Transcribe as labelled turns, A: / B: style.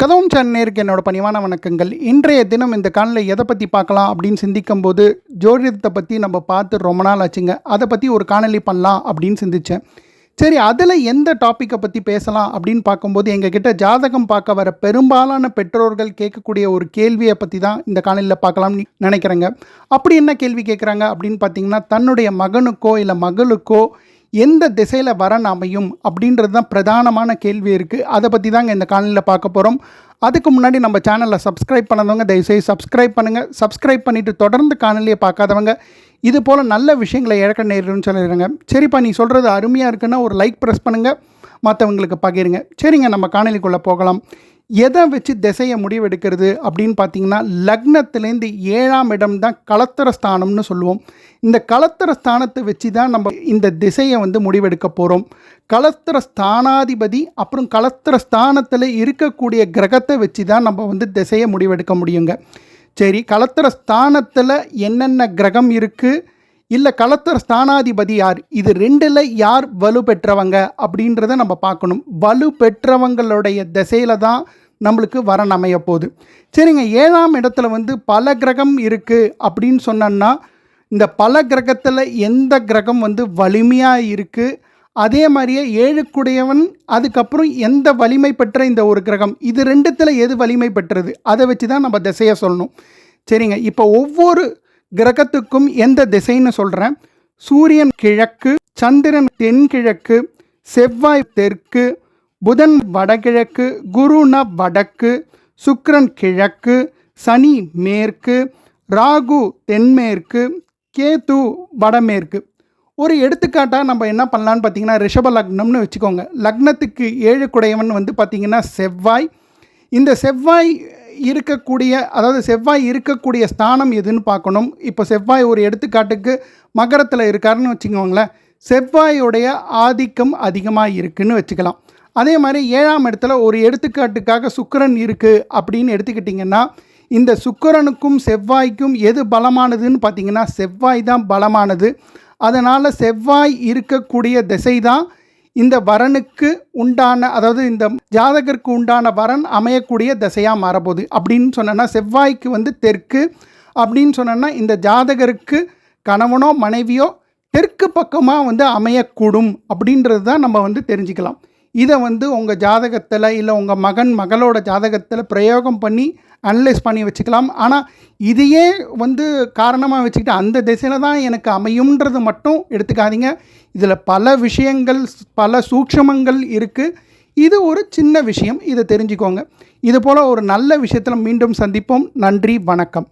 A: கதவும் சேனலுக்கு என்னோட பணிவான வணக்கங்கள். இன்றைய தினம் இந்த காணொலியில் எதை பற்றி பார்க்கலாம் அப்படின்னு சிந்திக்கும் போது ஜோதிடத்தை பற்றி நம்ம பார்த்து ரொம்ப நாள் ஆச்சுங்க. அதை பற்றி ஒரு காணொலி பண்ணலாம் அப்படின்னு சிந்திச்சேன். சரி அதில் எந்த டாப்பிக்கை பற்றி பேசலாம் அப்படின்னு பார்க்கும்போது எங்ககிட்ட ஜாதகம் பார்க்க வர பெரும்பாலான பெற்றோர்கள் கேட்கக்கூடிய ஒரு கேள்வியை பற்றி தான் இந்த காணொலியில் பார்க்கலாம்னு நினைக்கிறேங்க. அப்படி என்ன கேள்வி கேட்குறாங்க அப்படின்னு பார்த்தீங்கன்னா தன்னுடைய மகனுக்கோ இல்லை மகளுக்கோ எந்த திசையில் வரன் அமையும் அப்படின்றது தான் பிரதானமான கேள்வி இருக்குது அதை பற்றி தாங்க இந்த காணொலியில் பார்க்க போகிறோம் அதுக்கு முன்னாடி நம்ம சேனலில் சப்ஸ்கிரைப் பண்ணதவங்க தயவுசெய்து சப்ஸ்கிரைப் பண்ணுங்கள் சப்ஸ்கிரைப் பண்ணிவிட்டு தொடர்ந்து காணொலியை பார்க்காதவங்க இது போல் நல்ல விஷயங்களை இழக்க நேருன்னு சொல்லிடுங்க சரிப்பா நீ சொல்கிறது அருமையாக இருக்குன்னா ஒரு லைக் ப்ரெஸ் பண்ணுங்கள் மற்றவங்களுக்கு பகிருங்க. சரிங்க நம்ம காணொலிக்குள்ளே போகலாம். எதை வச்சு திசையை முடிவெடுக்கிறது அப்படின்னு பார்த்தீங்கன்னா லக்னத்துலேருந்து ஏழாம் இடம் தான் கலத்திர ஸ்தானம்னு சொல்லுவோம். இந்த கலத்திர ஸ்தானத்தை வச்சு தான் நம்ம இந்த திசையை வந்து முடிவெடுக்க போகிறோம் கலத்திர ஸ்தானாதிபதி அப்புறம் கலத்திர ஸ்தானத்தில் இருக்கக்கூடிய கிரகத்தை வச்சு தான் நம்ம வந்து திசையை முடிவெடுக்க முடியுங்க. சரி கலத்திர ஸ்தானத்தில் என்னென்ன கிரகம் இருக்குது இல்லை களத்தர் ஸ்தானாதிபதி யார்? இது ரெண்டில் யார் வலு பெற்றவங்க? அப்படின்றத நம்ம பார்க்கணும். வலு பெற்றவங்களுடைய திசையில் தான் நம்மளுக்கு வரன் அமைய போகுது. சரிங்க ஏழாம் இடத்துல வந்து பல கிரகம் இருக்குது அப்படின்னு சொன்னோன்னா இந்த பல கிரகத்தில் எந்த கிரகம் வந்து வலிமையாக இருக்குது அதே மாதிரியே ஏழுக்குடையவன் அதுக்கப்புறம் எந்த வலிமை பெற்ற இந்த ஒரு கிரகம்? இது ரெண்டுத்தில் எது வலிமை பெற்றது? அதை வச்சு தான் நம்ம திசையை சொல்லணும். சரிங்க இப்போ ஒவ்வொரு கிரகத்துக்கும் எந்த திசைன்னு சொல்கிறேன் சூரியன் கிழக்கு சந்திரன் தென்கிழக்கு செவ்வாய் தெற்கு புதன் வடகிழக்கு குருனா வடக்கு சுக்ரன் கிழக்கு சனி மேற்கு ராகு தென்மேற்கு கேது வடமேற்கு. ஒரு எடுத்துக்காட்டாக நம்ம என்ன பண்ணலான்னு பார்த்தீங்கன்னா ரிஷப லக்னம்னு வச்சுக்கோங்க. லக்னத்துக்கு ஏழு குடையவன் வந்து பார்த்திங்கன்னா செவ்வாய். இந்த செவ்வாய் இருக்கக்கூடிய அதாவது செவ்வாய் இருக்கக்கூடிய ஸ்தானம் எதுன்னு பார்க்கணும். இப்போ செவ்வாய் ஒரு எடுத்துக்காட்டுக்கு மகரத்தில் இருக்காருன்னு வச்சுக்கோங்களேன். செவ்வாயுடைய ஆதிக்கம் அதிகமாக இருக்குன்னு வச்சுக்கலாம். அதே மாதிரி ஏழாம் இடத்துல ஒரு எடுத்துக்காட்டுக்காக சுக்கரன் இருக்குது அப்படின்னு எடுத்துக்கிட்டிங்கன்னா இந்த சுக்கரனுக்கும் செவ்வாய்க்கும் எது பலமானதுன்னு பார்த்தீங்கன்னா செவ்வாய் தான் பலமானது. அதனால் செவ்வாய் இருக்கக்கூடிய திசை தான் இந்த வரனுக்கு உண்டான அதாவது இந்த ஜாதகருக்கு உண்டான வரன் அமையக்கூடிய திசையாக மாறப்போகுது. அப்படின்னு சொன்னோன்னா செவ்வாய்க்கு வந்து தெற்கு. அப்படின்னு சொன்னோன்னா இந்த ஜாதகருக்கு கணவனோ மனைவியோ தெற்கு பக்கமாக வந்து அமையக்கூடும். அப்படின்றது தான் நம்ம வந்து தெரிஞ்சுக்கலாம். இதை வந்து உங்கள் ஜாதகத்தில் இல்லை உங்கள் மகன் மகளோட ஜாதகத்தில் பிரயோகம் பண்ணி அனலைஸ் பண்ணி வச்சுக்கலாம். ஆனால் இதையே வந்து காரணமாக வச்சுக்கிட்டு அந்த திசையில் தான் எனக்கு அமையும்ன்றது மட்டும் எடுத்துக்காதீங்க. இதில் பல விஷயங்கள் பல சூக்ஷமங்கள் இருக்குது இது ஒரு சின்ன விஷயம். இதை தெரிஞ்சுக்கோங்க. இது போல் ஒரு நல்ல விஷயத்தில் மீண்டும் சந்திப்போம். நன்றி வணக்கம்.